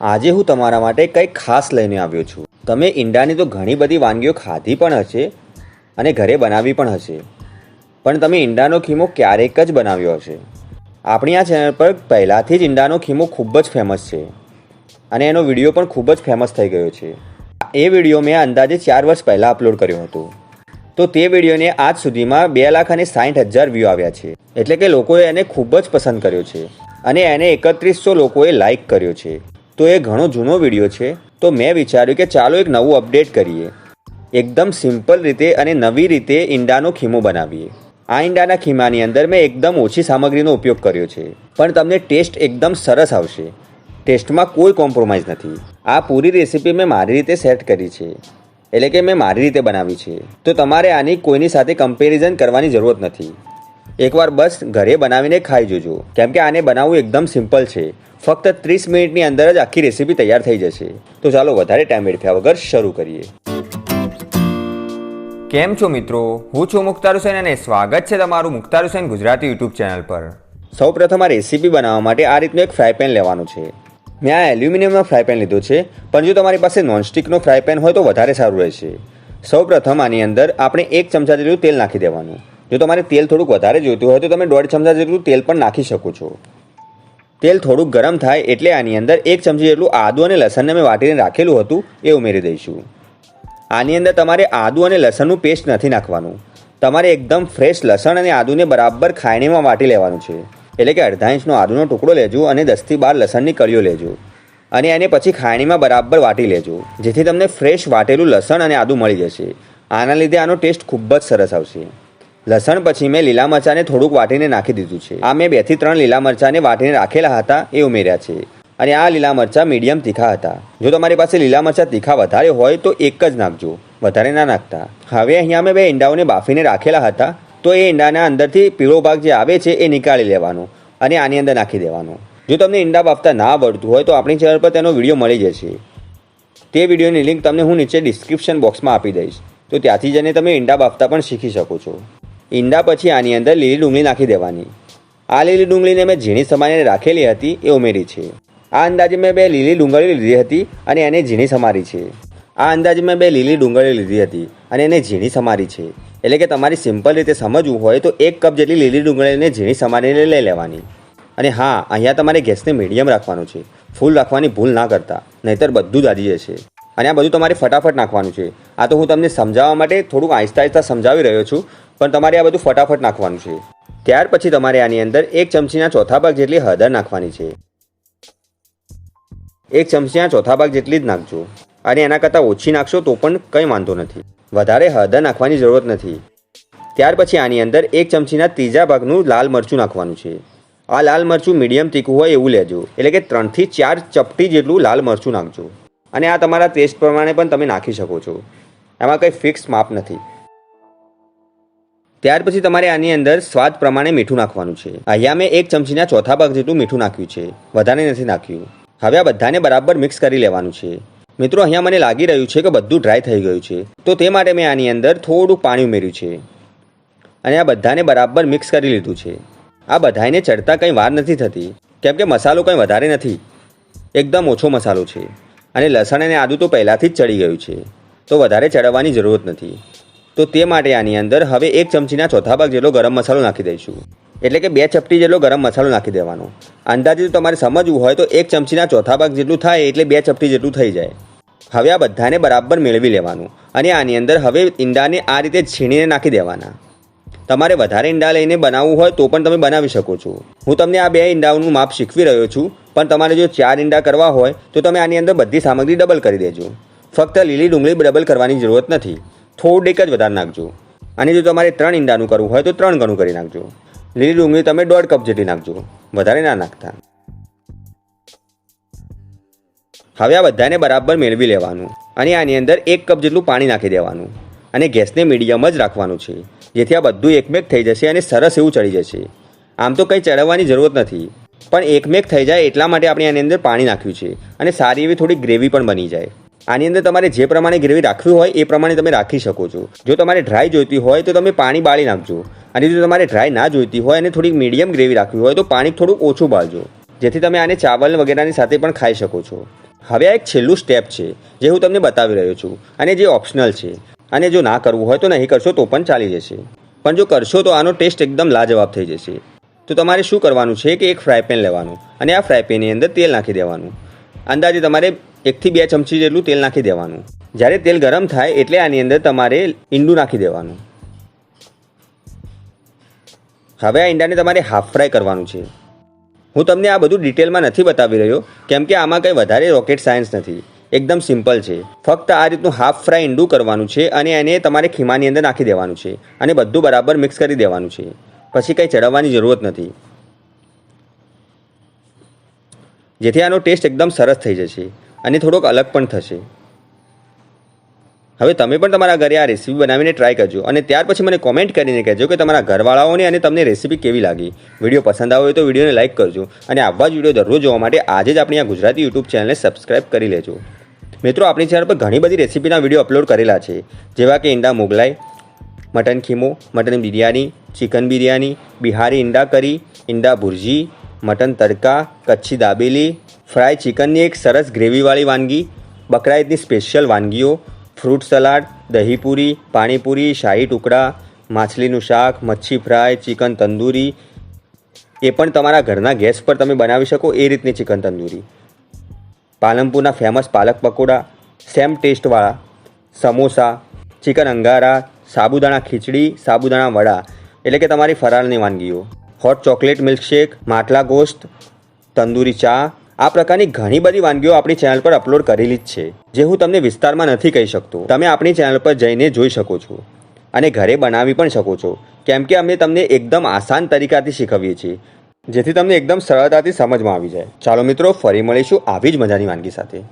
આજે હું તમારા માટે કંઈક ખાસ લઈને આવ્યો છું. તમે ઈંડાની તો ઘણી બધી વાનગીઓ ખાધી પણ હશે અને ઘરે બનાવી પણ હશે. પણ તમે ઈંડાનો ખીમો ક્યારેક જ બનાવ્યો હશે. આપણી આ ચેનલ પર પહેલાંથી જ ઈંડાનો ખીમો ખૂબ જ ફેમસ છે અને એનો વીડિયો પણ ખૂબ જ ફેમસ થઈ ગયો છે. એ વીડિયો મેં અંદાજે ચાર વર્ષ પહેલાં અપલોડ કર્યો હતો. તો તે વિડીયોને આજ સુધીમાં બે લાખ અને સાઠ હજાર વ્યૂ આવ્યા છે. એટલે કે લોકોએ એને ખૂબ જ પસંદ કર્યો છે અને એને એકત્રીસો લોકોએ લાઈક કર્યો છે. તો એ ઘણો જૂનો વીડિયો છે. તો મેં વિચાર્યું કે ચાલો એક નવું અપડેટ કરીએ. એકદમ સિમ્પલ રીતે અને નવી રીતે ઈંડાનો ખીમો બનાવીએ. આ ઈંડાના ખીમાની અંદર મેં એકદમ ઓછી સામગ્રીનો ઉપયોગ કર્યો છે. પણ તમને ટેસ્ટ એકદમ સરસ આવશે. ટેસ્ટમાં કોઈ કોમ્પ્રોમાઇઝ નથી. આ પૂરી રેસીપી મેં મારી રીતે સેટ કરી છે. એટલે કે મેં મારી રીતે બનાવી છે. તો તમારે આની કોઈની સાથે કમ્પેરિઝન કરવાની જરૂરત નથી. એકવાર બસ ઘરે બનાવીને ખાઈ જોજો. કેમ કે આને બનાવવું એકદમ સિમ્પલ છે. ફક્ત ત્રીસ મિનિટની અંદર જ આખી રેસીપી તૈયાર થઈ જશે. તો ચાલો વધારે ટાઈમ વેડફ્યા વગર શરૂ કરીએ. કેમ છો મિત્રો? હું છું મુખ્તાર હુસેન અને સ્વાગત છે તમારું મુખ્તાર હુસેન ગુજરાતી યુટ્યુબ ચેનલ પર. સૌપ્રથમ આ રેસીપી બનાવવા માટે આ રીતનું એક ફ્રાય પેન લેવાનું છે. મેં આ એલ્યુમિનિયમનો ફ્રાય પેન લીધો છે, પણ જો તમારી પાસે નોનસ્ટિકનો ફ્રાય પેન હોય તો વધારે સારું રહેશે. સૌપ્રથમ આની અંદર આપણે એક ચમચા જેટલું તેલ નાખી દેવાનું. જો તમારે તેલ થોડુંક વધારે જોઈતું હોય તો તમે દોઢ ચમચા જેટલું તેલ પણ નાખી શકો છો. તેલ થોડુંક ગરમ થાય એટલે આની અંદર એક ચમચી જેટલું આદુ અને લસણને મેં વાટીને રાખેલું હતું એ ઉમેરી દઈશું. આની અંદર તમારે આદુ અને લસણનું પેસ્ટ નથી નાખવાનું. તમારે એકદમ ફ્રેશ લસણ અને આદુને બરાબર ખાયણીમાં વાટી લેવાનું છે. એટલે કે અડધા ઇંચનો આદુનો ટુકડો લેજો અને દસથી બાર લસણની કળીઓ લેજો. અને એને પછી ખાયણીમાં બરાબર વાટી લેજો, જેથી તમને ફ્રેશ વાટેલું લસણ અને આદુ મળી જશે. આના લીધે આનો ટેસ્ટ ખૂબ જ સરસ આવશે. લસણ પછી મેં લીલા મરચાંને થોડુંક વાટીને નાખી દીધું છે. આ મેં બેથી ત્રણ લીલા મરચાંને વાટીને રાખેલા હતા એ ઉમેર્યા છે. અને આ લીલા મરચાં મીડિયમ તીખા હતા. જો તમારી પાસે લીલા મરચાં તીખા વધારે હોય તો એક જ નાખજો. વધારે ના નાખતા. હવે અહીંયા મેં બે ઈંડાઓને બાફીને રાખેલા હતા. તો એ ઈંડાના અંદરથી પીળો ભાગ જે આવે છે એ નીકાળી લેવાનો અને આની અંદર નાખી દેવાનો. જો તમને ઈંડા બાફતા ના આવડતું હોય તો આપણી ચેનલ પર તેનો વીડિયો મળી જશે. તે વિડીયોની લિંક તમને હું નીચે ડિસ્ક્રિપ્શન બોક્સમાં આપી દઈશ. તો ત્યાંથી જઈને તમે ઈંડા બાફતા પણ શીખી શકો છો. ઈંડા પછી આની અંદર લીલી ડુંગળી નાખી દેવાની. આ લીલી ડુંગળીને મેં ઝીણી સમારીને રાખેલી હતી, એ ઉમેરી છે. આ અંદાજે મેં બે લીલી ડુંગળી લીધી હતી અને એને ઝીણી સમારી છે. આ અંદાજે મેં બે લીલી ડુંગળી લીધી હતી અને એને ઝીણી સમારી છે. એટલે કે તમારી સિમ્પલ રીતે સમજવું હોય તો એક કપ જેટલી લીલી ડુંગળીને ઝીણી સમારીને લઈ લેવાની. અને હા, અહીંયા તમારે ગેસને મીડિયમ રાખવાનું છે. ફૂલ રાખવાની ભૂલ ના કરતા, નહીતર બધું જ આજી જશે. અને આ બધું તમારે ફટાફટ નાખવાનું છે. આ તો હું તમને સમજાવવા માટે થોડુંક આહિસ્તા આહિસ્તા સમજાવી રહ્યો છું, પણ તમારે આ બધું ફટાફટ નાખવાનું છે. ત્યાર પછી તમારે આની અંદર એક ચમચીના ચોથા ભાગ જેટલી હળદર નાખવાની છે. એક ચમચીના ચોથા ભાગ જેટલી જ નાખજો. અને એના કરતાં ઓછી નાખશો તો પણ કંઈ વાંધો નથી. વધારે હળદર નાખવાની જરૂરત નથી. ત્યાર પછી આની અંદર એક ચમચીના ત્રીજા ભાગનું લાલ મરચું નાખવાનું છે. આ લાલ મરચું મીડિયમ તીખું હોય એવું લેજો. એટલે કે ત્રણથી ચાર ચપટી જેટલું લાલ મરચું નાખજો. અને આ તમારા ટેસ્ટ પ્રમાણે પણ તમે નાખી શકો છો. એમાં કંઈ ફિક્સ માપ નથી. ત્યાર પછી તમારે આની અંદર સ્વાદ પ્રમાણે મીઠું નાખવાનું છે. અહીંયા મેં એક ચમચીના ચોથા ભાગ જેટલું મીઠું નાખ્યું છે. વધારે નથી નાખ્યું. હવે આ બધાને બરાબર મિક્સ કરી લેવાનું છે. મિત્રો, અહીંયા મને લાગી રહ્યું છે કે બધું ડ્રાય થઈ ગયું છે. તો તે માટે મેં આની અંદર થોડું પાણી ઉમેર્યું છે. અને આ બધાને બરાબર મિક્સ કરી લીધું છે. આ બધાને ચડતા કંઈ વાર નથી થતી. કેમ કે મસાલો કંઈ વધારે નથી. એકદમ ઓછો મસાલો છે. અને લસણ અને આદું તો પહેલાંથી જ ચડી ગયું છે, તો વધારે ચડવવાની જરૂરત નથી. તો તે માટે આની અંદર હવે એક ચમચીના ચોથા ભાગ જેટલો ગરમ મસાલો નાખી દઈશું. એટલે કે બે ચપટી જેટલો ગરમ મસાલો નાખી દેવાનો. અંદાજે તમારે સમજવું હોય તો એક ચમચીના ચોથા ભાગ જેટલું થાય એટલે બે ચપટી જેટલું થઈ જાય. હવે આ બધાને બરાબર મેળવી લેવાનું. અને આની અંદર હવે ઈંડાને આ રીતે છીણીને નાખી દેવાના. તમારે વધારે ઈંડા લઈને બનાવવું હોય તો પણ તમે બનાવી શકો છો. હું તમને આ બે ઈંડાઓનું માપ શીખવી રહ્યો છું. પણ તમારે જો ચાર ઈંડા કરવા હોય, તો તમે આની અંદર બધી સામગ્રી ડબલ કરી દેજો. ફક્ત લીલી ડુંગળી ડબલ કરવાની જરૂરત નથી. થોડીક જ વધારે નાખજો. અને જો તમારે ત્રણ ઈંડાનું કરવું હોય, તો ત્રણ ગણું કરી નાખજો. લીલી ડુંગળી તમે દોઢ કપ જેટલી નાખજો. વધારે ના નાખતા. હવે આ બધાને બરાબર મેળવી લેવાનું. અને આની અંદર એક કપ જેટલું પાણી નાખી દેવાનું. અને ગેસને મીડિયમ જ રાખવાનું છે. જેથી આ બધું એકમેક થઈ જશે અને સરસ એવું ચડી જશે. આમ તો કંઈ ચડાવવાની જરૂરત નથી. પણ એકમેક થઈ જાય એટલા માટે આપણે આની અંદર પાણી નાખ્યું છે. અને સારી એવી થોડી ગ્રેવી પણ બની જાય. આની અંદર તમારે જે પ્રમાણે ગ્રેવી રાખવી હોય એ પ્રમાણે તમે રાખી શકો છો. જો તમારે ડ્રાય જોઈતી હોય તો તમે પાણી બાળી નાખજો. અને જો તમારે ડ્રાય ના જોઈતી હોય અને થોડીક મીડિયમ ગ્રેવી રાખવી હોય તો પાણી થોડું ઓછું બાળજો. જેથી તમે આને ચાવલ વગેરેની સાથે પણ ખાઈ શકો છો. હવે આ એક છેલ્લું સ્ટેપ છે, જે હું તમને બતાવી રહ્યો છું. અને જે ઓપ્શનલ છે. અને જો ના કરવું હોય તો નહીં કરશો તો પણ ચાલી જશે. પણ જો કરશો તો આનો ટેસ્ટ એકદમ લાજવાબ થઈ જશે. તો તમારે શું કરવાનું છે કે એક ફ્રાય પેન લેવાનું અને આ ફ્રાય પેનની અંદર તેલ નાખી દેવાનું. અંદાજે તમારે એકથી બે ચમચી જેટલું તેલ નાખી દેવાનું. જ્યારે તેલ ગરમ થાય એટલે આની અંદર તમારે ઈંડું નાખી દેવાનું. હવે આ ઈંડાને તમારે હાફ ફ્રાય કરવાનું છે. હું તમને આ બધું ડિટેલમાં નથી બતાવી રહ્યો, કેમ કે આમાં કંઈ વધારે રોકેટ સાયન્સ નથી. એકદમ સિમ્પલ છે. ફક્ત આ રીતનું હાફ ફ્રાય ઈંડું કરવાનું છે અને એને તમારે ખીમાની અંદર નાખી દેવાનું છે અને બધું બરાબર મિક્સ કરી દેવાનું છે. પછી કંઈ ચડાવવાની જરૂરત નથી. જેથી આનો ટેસ્ટ એકદમ સરસ થઈ જશે અને થોડોક અલગ પણ થશે. હવે તમે પણ તમારા ઘરે આ રેસીપી બનાવીને ટ્રાય કરજો અને ત્યાર પછી મને કોમેન્ટ કરીને કહેજો કે તમારા ઘરવાળાઓને અને તમને રેસીપી કેવી લાગી. વીડિયો પસંદ આવ્યો તો વિડીયોને લાઇક કરજો અને આવા જ વીડિયો દરરોજ જોવા માટે આજે જ આપણી આ ગુજરાતી યુટ્યુબ ચેનલને સબસ્ક્રાઇબ કરી લેજો. મિત્રો, આપણી ચેનલ પર ઘણી બધી રેસીપીના વીડિયો અપલોડ કરેલા છે. જેવા કે ઈંડા મોગલાઈ, મટન ખીમો, મટન બિરયાની ચિકન બિરયાની, બિહારી ઈંડા કરી, ઈંડા ભુરજી, મટન તડકા, કચ્છી દાબેલી, ફ્રાય ચિકનની એક સરસ ગ્રેવીવાળી વાનગી બકરા ઈદની સ્પેશિયલ વાનગીઓ, ફ્રૂટ સલાડ, દહીપૂરી, પાણીપુરી, શાહી ટુકડા, માછલીનું શાક, મચ્છી ફ્રાય, ચિકન તંદૂરી. એ પણ તમારા ઘરના ગેસ પર તમે બનાવી શકો એ રીતની ચિકન તંદૂરી. પાલનપુરના ફેમસ પાલક પકોડા, સેમ ટેસ્ટવાળા, સમોસા, ચિકન અંગારા, સાબુદાણા ખીચડી, સાબુદાણા વડા એટલે કે તમારી ફરાળની વાનગીઓ. હોટ ચોકલેટ મિલ્કશેક માટલા ગોસ્ત, તંદૂરી ચા, આ પ્રકારની ઘણી બધી વાનગીઓ આપણી ચેનલ પર અપલોડ કરેલી જ છે, જે હું તમને વિસ્તારમાં નથી કહી શકતો. તમે આપણી ચેનલ પર જઈને જોઈ શકો છો અને ઘરે બનાવી પણ શકો છો, કેમ કે અમે તમને એકદમ આસાન તરીકાથી શીખવીએ છીએ, જેથી તમને એકદમ સરળતાથી સમજમાં આવી જાય. ચાલો મિત્રો, ફરી મળીશું આવી જ મજાની વાનગી સાથે.